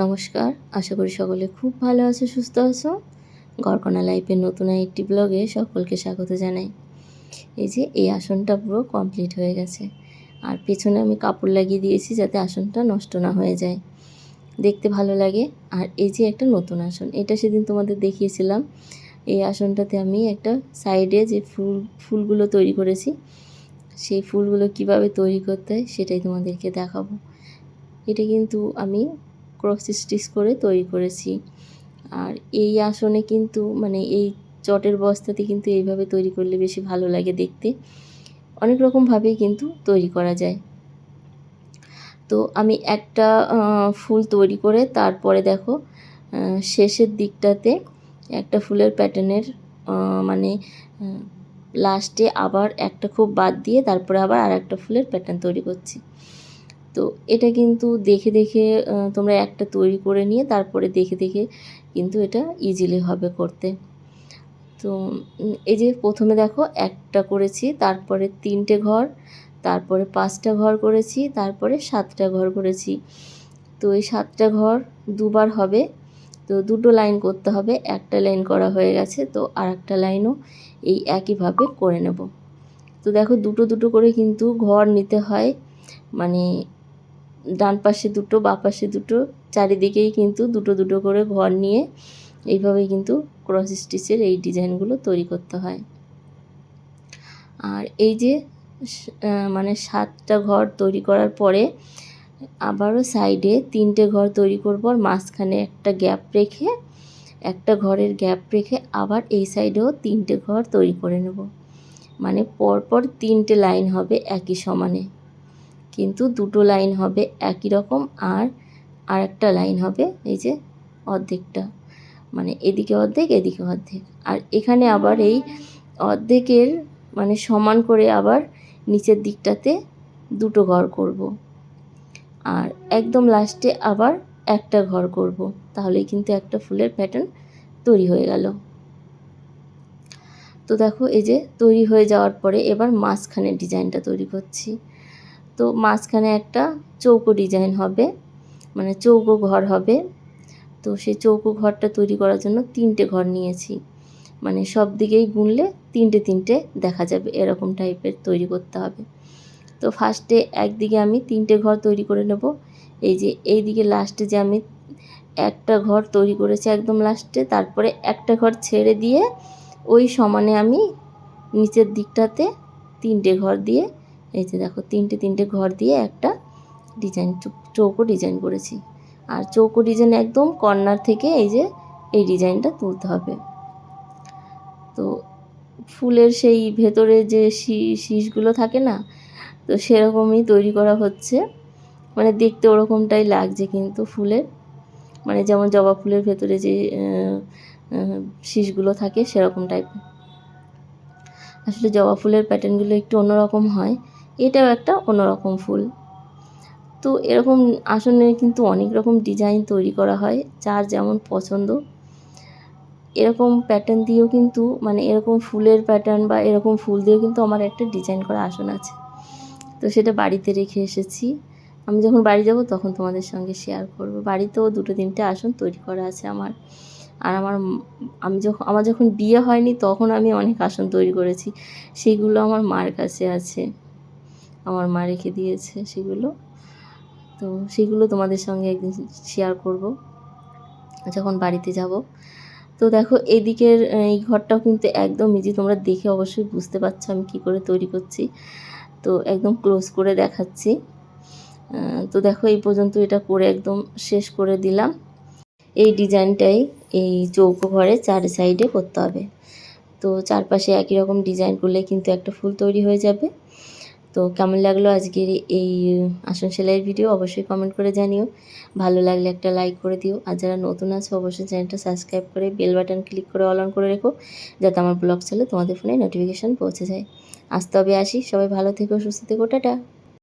নমস্কার, আশা করি সকলে খুব ভালো আছো, সুস্থ আছো। গড়কণা লাইফের নতুন একটি ব্লগে সকলকে স্বাগত জানাই। এই যে, এই আসনটা পুরো কমপ্লিট হয়ে গেছে। আর পেছনে আমি কাপড় লাগিয়ে দিয়েছি যাতে আসনটা নষ্ট না হয়ে যায়। দেখতে ভালো লাগে। আর এই যে একটা নতুন আসন, এটা সেদিন তোমাদের দেখিয়েছিলাম। এই আসনটাতে আমি একটা সাইডে যে ফুল, ফুলগুলো তৈরি করেছি, সেই ফুলগুলো কীভাবে তৈরি করতে হয় সেটাই তোমাদেরকে দেখাবো। এটা কিন্তু আমি ক্রস স্টিচ করে তৈরি করেছি। আর এই আসনে কিন্তু মানে এই চটের বস্তাতে কিন্তু এইভাবে তৈরি করলে বেশি ভালো লাগে দেখতে। অনেক রকমভাবেই কিন্তু তৈরি করা যায়। তো আমি একটা ফুল তৈরি করে তারপরে দেখো শেষের দিকটাতে একটা ফুলের প্যাটার্নের মানে লাস্টে আবার একটা খুব বাদ দিয়ে তারপরে আবার আর একটা ফুলের প্যাটার্ন তৈরি করছি। তো এটা কিন্তু দেখে দেখে তোমরা একটা তৈরি করে নিয়ে তারপরে দেখে দেখে কিন্তু এটা ইজিলি হবে করতে। তো এই যে প্রথমে দেখো একটা করেছি, তারপরে তিনটে ঘর, তারপরে পাঁচটা ঘর করেছি, তারপরে সাতটা ঘর করেছি। তো এই সাতটা ঘর দুবার হবে, তো দুটো লাইন করতে হবে, একটা লাইন করা হয়ে গেছে, তো আর একটা লাইনও এই একইভাবে করে নেব। তো দেখো দুটো দুটো করে কিন্তু ঘর নিতে হয় মানে ডান পাশে দুটো, বা পাশে দুটো, চারিদিকেই কিন্তু দুটো দুটো করে ঘর নিয়ে এইভাবেই কিন্তু ক্রস স্টিচের এই ডিজাইনগুলো তৈরি করতে হয়। আর এই যে মানে সাতটা ঘর তৈরি করার পরে আবারও সাইডে তিনটে ঘর তৈরি করব আর মাঝখানে একটা গ্যাপ রেখে, একটা ঘরের গ্যাপ রেখে আবার এই সাইডেও তিনটে ঘর তৈরি করে নেব। মানে পরপর তিনটে লাইন হবে একই সমানে। কিন্তু দুটো লাইন হবে একই রকম আর আর একটা লাইন হবে এই যে অর্ধেকটা মানে এদিকে অর্ধেক এদিকে অর্ধেক আর এখানে আবার এই অর্ধেকের মানে সমান করে আবার নিচের দিকটাতে দুটো ঘর করব। আর একদম লাস্টে আবার একটা ঘর করব। তাহলে কিন্তু একটা ফুলের প্যাটার্ন তৈরি হয়ে গেল তো দেখো এই যে তৈরি হয়ে যাওয়ার পরে এবার মাঝখানে ডিজাইনটা তৈরি করছি তো মাঝখানে একটা চৌকো ডিজাইন হবে মানে চৌকো ঘর হবে। তো সেই চৌকো ঘরটা তৈরি করার জন্য তিনটে ঘর নিয়েছি। মানে সব দিকেই গুনলে তিনটে তিনটে দেখা যাবে, এরকম টাইপের তৈরি করতে হবে। তো ফার্স্টে একদিকে আমি তিনটে ঘর তৈরি করে নেব। এই যে এই দিকে লাস্টে যে আমি একটা ঘর তৈরি করেছি একদম লাস্টে, তারপরে একটা ঘর ছেড়ে দিয়ে ওই সমানে আমি নিচের দিকটাতে তিনটে ঘর দিয়ে এই যে দেখো, তিনটে তিনটে ঘর দিয়ে একটা ডিজাইন চৌকো ডিজাইন করেছি। আর চৌকো ডিজাইন একদম কর্নার থেকে এই যে এই ডিজাইনটা তুলতে হবে। তো ফুলের সেই ভেতরে যে শীষগুলো থাকে না, তো সেরকমই তৈরি করা হচ্ছে। মানে দেখতে ওরকমটাই লাগছে কিন্তু ফুলের। মানে যেমন জবা ফুলের ভেতরে যে শীষগুলো থাকে সেরকম টাইপের আসলে জবা ফুলের প্যাটার্নগুলো একটু অন্যরকম হয়। এটাও একটা অন্যরকম ফুল। তো এরকম আসনে কিন্তু অনেক রকম ডিজাইন তৈরি করা হয়, যার যেমন পছন্দ। এরকম প্যাটার্ন দিয়েও কিন্তু মানে এরকম ফুলের প্যাটার্ন বা এরকম ফুল দিয়েও কিন্তু আমার একটা ডিজাইন করা আসন আছে। তো সেটা বাড়িতে রেখে এসেছি। আমি যখন বাড়ি যাব তখন তোমাদের সঙ্গে শেয়ার করব। বাড়িতেও দুটো তিনটে আসন তৈরি করা আছে আমার। আর আমার আমি যখন আমার যখন বিয়ে হয়নি তখন আমি অনেক আসন তৈরি করেছি। সেগুলো আমার মার কাছে আছে। আমার মা রেখে দিয়েছে সেগুলো। তো সেগুলো তোমাদের সঙ্গে একদিন শেয়ার করব, যখন বাড়িতে যাব। তো দেখো, এদিকের এই ঘরটাও কিন্তু একদম ইজি তোমরা দেখে অবশ্যই বুঝতে পারছ আমি কি করে তৈরি করছি। তো একদম ক্লোজ করে দেখাচ্ছি। তো দেখো, এই পর্যন্ত এটা করে একদম শেষ করে দিলাম। এই ডিজাইনটাই এই চৌকো ঘরে চার সাইডে করতে হবে। তো চারপাশে একই রকম ডিজাইন করলে কিন্তু একটা ফুল তৈরি হয়ে যাবে। তো কেমন লাগল আজকের এই, আসন সেলাইয়ের ভিডিও অবশ্যই কমেন্ট করে জানিও। ভালো লাগলে একটা লাইক করে দিও। আর যারা নতুন আছে, অবশ্যই চ্যানেলটা সাবস্ক্রাইব করে বেল বাটন ক্লিক করে অল অন করে রেখো, যাতে আমার ব্লগ চলে তোমাদের ফোনে নোটিফিকেশান পৌঁছে যায়। আসতে হবে আসি। সবাই ভালো থেকো, সুস্থ থেকো। টাটা!